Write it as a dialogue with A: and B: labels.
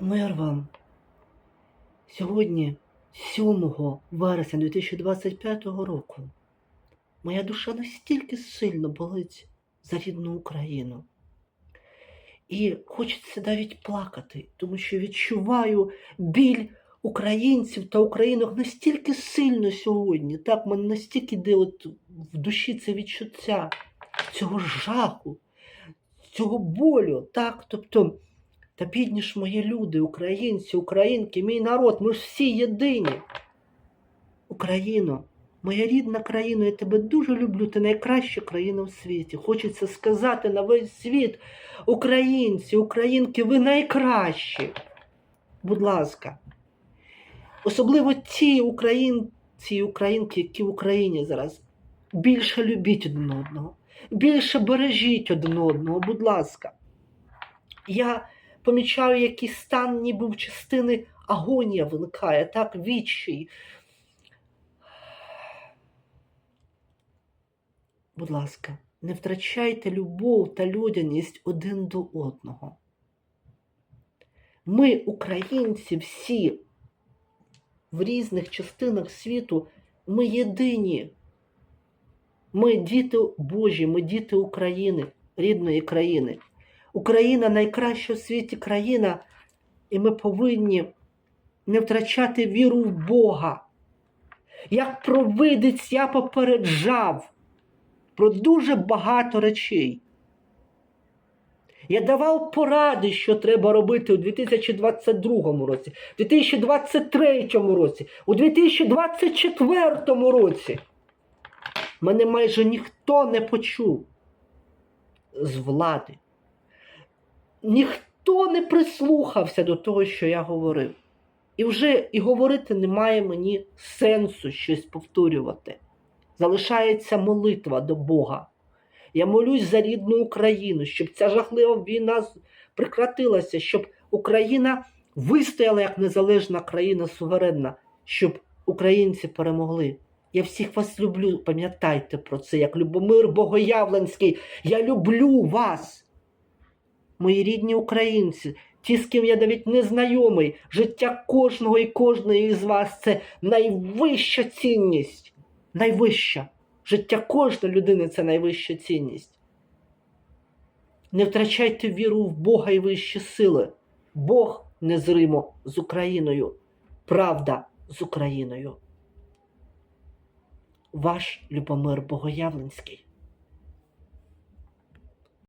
A: Мир вам. Сьогодні, 7 вересня 2025 року, моя душа настільки сильно болить за рідну Україну. І хочеться навіть плакати, тому що відчуваю біль українців та українок настільки сильно сьогодні. Так, мене настільки йде от в душі це відчуття цього жаху, цього болю. Так, тобто. Та бідні ж мої люди, українці, українки, мій народ, ми ж всі єдині. Україно, моя рідна країна, я тебе дуже люблю, ти найкраща країна в світі. Хочеться сказати на весь світ, українці, українки, ви найкращі. Будь ласка. Особливо ті українці і українки, які в Україні зараз. Більше любіть один одного, більше бережіть один одного, будь ласка. Я помічаю, який стан ніби в частини агонія виникає, так, відчай. Будь ласка, не втрачайте любов та людяність один до одного. Ми, українці, всі в різних частинах світу, ми єдині. Ми діти Божі, ми діти України, рідної країни. Україна найкраща в світі країна, і ми повинні не втрачати віру в Бога. Як провидець я попереджав про дуже багато речей. Я давав поради, що треба робити у 2022 році, у 2023 році, у 2024 році. Мене майже ніхто не почув з влади ніхто не прислухався до того, що я говорив. І вже і говорити немає мені сенсу щось повторювати. Залишається молитва до Бога. Я молюсь за рідну Україну, щоб ця жахлива війна прекратилася, щоб Україна вистояла як незалежна країна суверенна, щоб українці перемогли. Я всіх вас люблю, пам'ятайте про це, як Любомир Богоявленський. Я люблю вас мої рідні українці, ті, з ким я навіть не знайомий, життя кожного і кожної з вас це найвища цінність. Найвища. Життя кожної людини це найвища цінність. Не втрачайте віру в Бога і вищі сили. Бог незримо з Україною. Правда з Україною. Ваш Любомир Богоявленський.